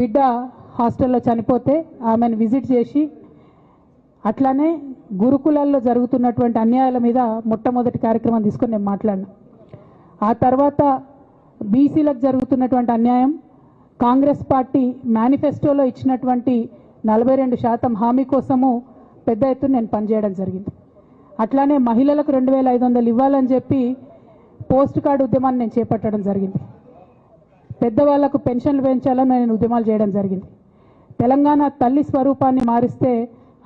బిడ్డ హాస్టల్లో చనిపోతే ఆమెను విజిట్ చేసి అట్లానే గురుకులాల్లో జరుగుతున్నటువంటి అన్యాయాల మీద మొట్టమొదటి కార్యక్రమం తీసుకొని నేను మాట్లాడినా. ఆ తర్వాత బీసీలకు జరుగుతున్నటువంటి అన్యాయం కాంగ్రెస్ పార్టీ మేనిఫెస్టోలో ఇచ్చినటువంటి నలభై రెండు శాతం హామీ కోసము పెద్ద ఎత్తున నేను పనిచేయడం జరిగింది. అట్లానే మహిళలకు రెండు వేల ఐదు వందలు ఇవ్వాలని చెప్పి పోస్ట్ కార్డు ఉద్యమాన్ని నేను చేపట్టడం జరిగింది. పెద్దవాళ్ళకు పెన్షన్లు పెంచాలని నేను ఉద్యమాలు చేయడం జరిగింది. తెలంగాణ తల్లి స్వరూపాన్ని మారిస్తే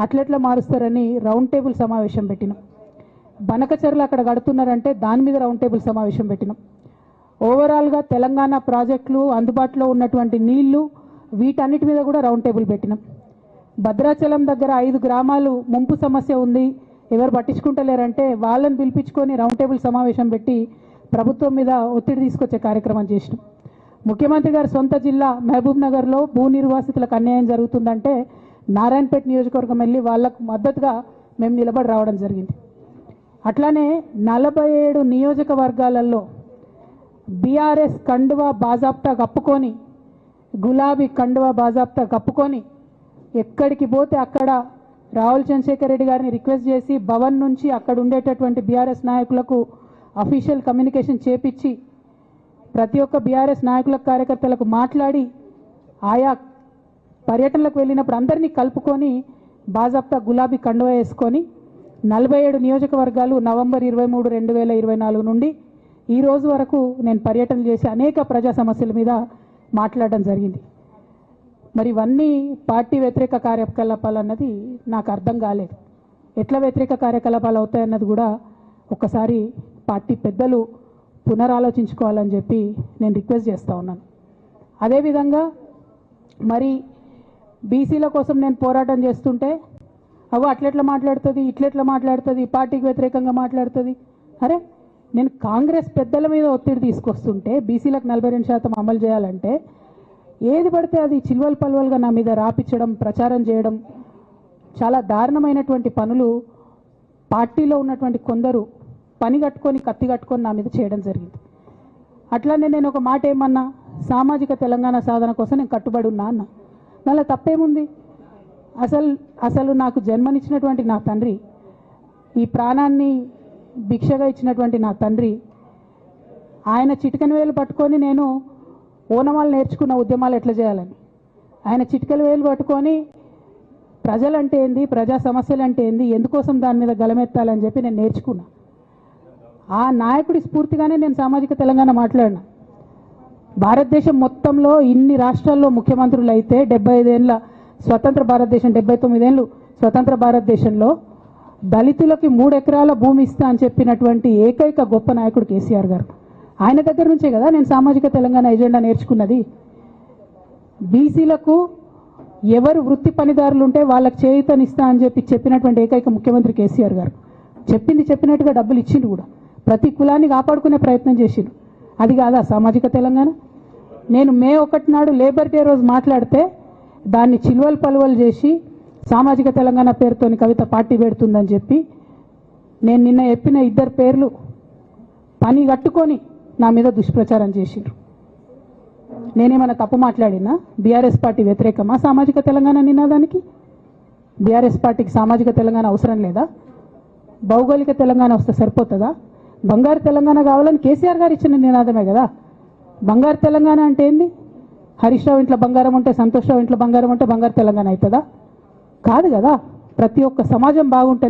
అట్లెట్లా మారుస్తారని రౌండ్ టేబుల్ సమావేశం పెట్టినాం. బనకచర్లు అక్కడ కడుతున్నారంటే దాని మీద రౌండ్ టేబుల్ సమావేశం పెట్టినాం. ఓవరాల్గా తెలంగాణ ప్రాజెక్టులు అందుబాటులో ఉన్నటువంటి నీళ్ళు వీటన్నిటి మీద కూడా రౌండ్ టేబుల్ పెట్టినాం. భద్రాచలం దగ్గర ఐదు గ్రామాలు ముంపు సమస్య ఉంది. ఎవరు పట్టించుకుంటలేరంటే వాళ్ళని పిలిపించుకొని రౌండ్ టేబుల్ సమావేశం పెట్టి ప్రభుత్వం మీద ఒత్తిడి తీసుకొచ్చే కార్యక్రమం చేసినాం. ముఖ్యమంత్రి గారి సొంత జిల్లా మహబూబ్ నగర్లో భూ నిర్వాసితులకు అన్యాయం జరుగుతుందంటే నారాయణపేట నియోజకవర్గం వెళ్ళి వాళ్ళకు మద్దతుగా మేము నిలబడి రావడం జరిగింది. అట్లానే నలభై ఏడు నియోజకవర్గాలలో బీఆర్ఎస్ కండువా బాజాప్తా కప్పుకొని గులాబీ కండువా బాజాప్తా కప్పుకొని ఎక్కడికి పోతే అక్కడ రాహుల్ చంద్రశేఖర్ రెడ్డి గారిని రిక్వెస్ట్ చేసి భవన్ నుంచి అక్కడ ఉండేటటువంటి బీఆర్ఎస్ నాయకులకు అఫీషియల్ కమ్యూనికేషన్ చేపించి ప్రతి ఒక్క బీఆర్ఎస్ నాయకుల కార్యకర్తలకు మాట్లాడి ఆయా పర్యటనలకు వెళ్ళినప్పుడు అందరినీ కలుపుకొని బాజాప్తా గులాబీ కండువ వేసుకొని నలభై ఏడు నియోజకవర్గాలు నవంబర్ ఇరవై మూడు రెండు వేల ఇరవై నాలుగు నుండి ఈ రోజు వరకు నేను పర్యటన చేసి అనేక ప్రజా సమస్యల మీద మాట్లాడడం జరిగింది. మరి ఇవన్నీ పార్టీ వ్యతిరేక కార్యకలాపాలు అన్నది నాకు అర్థం కాలేదు. ఎట్లా వ్యతిరేక కార్యకలాపాలు అవుతాయన్నది కూడా ఒకసారి పార్టీ పెద్దలు పునరాలోచించుకోవాలని చెప్పి నేను రిక్వెస్ట్ చేస్తూ ఉన్నాను. అదేవిధంగా మరి బీసీల కోసం నేను పోరాటం చేస్తుంటే అవు అట్లెట్లా మాట్లాడుతుంది ఇట్లెట్లా మాట్లాడుతుంది పార్టీకి వ్యతిరేకంగా మాట్లాడుతుంది? అరే నేను కాంగ్రెస్ పెద్దల మీద ఒత్తిడి తీసుకొస్తుంటే బీసీలకు నలభై రెండు శాతం అమలు చేయాలంటే ఏది పడితే అది చిల్వల్ పల్వల్గా నా మీద రాపించడం ప్రచారం చేయడం చాలా దారుణమైనటువంటి పనులు పార్టీలో ఉన్నటువంటి కొందరు పని కట్టుకొని కత్తి కట్టుకొని నా మీద చేయడం జరిగింది. అట్లానే నేను ఒక మాట ఏమన్నా సామాజిక తెలంగాణ సాధన కోసం నేను కట్టుబడి ఉన్నా అన్న. దానిలో తప్పేముంది? అసలు అసలు నాకు జన్మనిచ్చినటువంటి నా తండ్రి ఈ ప్రాణాన్ని భిక్షగా ఇచ్చినటువంటి నా తండ్రి ఆయన చిటికన వేలు పట్టుకొని నేను ఓనమాలు నేర్చుకున్న ఉద్యమాలు ఎట్లా చేయాలని? ఆయన చిటికల వేలు పట్టుకొని ప్రజలంటే ఏంది ప్రజా సమస్యలు అంటే ఏంది ఎందుకోసం దాని మీద గలమెత్తాలని చెప్పి నేను నేర్చుకున్నా. ఆ నాయకుడి స్ఫూర్తిగానే నేను సామాజిక తెలంగాణ మాట్లాడినా. భారతదేశం మొత్తంలో ఇన్ని రాష్ట్రాల్లో ముఖ్యమంత్రులు అయితే డెబ్బై ఐదేళ్ళ స్వతంత్ర భారతదేశం డెబ్బై తొమ్మిదేళ్ళు స్వతంత్ర భారతదేశంలో దళితులకి మూడు ఎకరాల భూమి ఇస్తా అని చెప్పినటువంటి ఏకైక గొప్ప నాయకుడు కేసీఆర్ గారు. ఆయన దగ్గర నుంచే కదా నేను సామాజిక తెలంగాణ ఎజెండా నేర్చుకున్నది. బీసీలకు ఎవరు వృత్తి పనిదారులు ఉంటే వాళ్ళకి చేయుతనిస్తా అని చెప్పి చెప్పినటువంటి ఏకైక ముఖ్యమంత్రి కేసీఆర్ గారు. చెప్పింది చెప్పినట్టుగా డబ్బులు ఇచ్చింది కూడా. ప్రతి కులాన్ని కాపాడుకునే ప్రయత్నం చేసిండు. అది కాదా సామాజిక తెలంగాణ? నేను మే ఒకటి నాడు లేబర్ డే రోజు మాట్లాడితే దాన్ని చిల్వలు పలువలు చేసి సామాజిక తెలంగాణ పేరుతోని కవిత పార్టీ పెడుతుందని చెప్పి నేను నిన్న చెప్పిన ఇద్దరు పేర్లు పని కట్టుకొని నా మీద దుష్ప్రచారం చేసిండ్రు. నేనేమైనా తప్పు మాట్లాడినా? బీఆర్ఎస్ పార్టీ వ్యతిరేకమా సామాజిక తెలంగాణ నినాదానికి? బీఆర్ఎస్ పార్టీకి సామాజిక తెలంగాణ అవసరం లేదా? భౌగోళిక తెలంగాణ వస్తే సరిపోతుందా? బంగారు తెలంగాణ కావాలని కేసీఆర్ గారు ఇచ్చిన నినాదమే కదా. బంగారు తెలంగాణ అంటే ఏంది? హరీష్ రావు ఇంట్లో బంగారం ఉంటే సంతోష్ రావు ఇంట్లో బంగారం ఉంటే బంగారు తెలంగాణ అవుతుందా? కాదు కదా. ప్రతి ఒక్క సమాజం బాగుంటే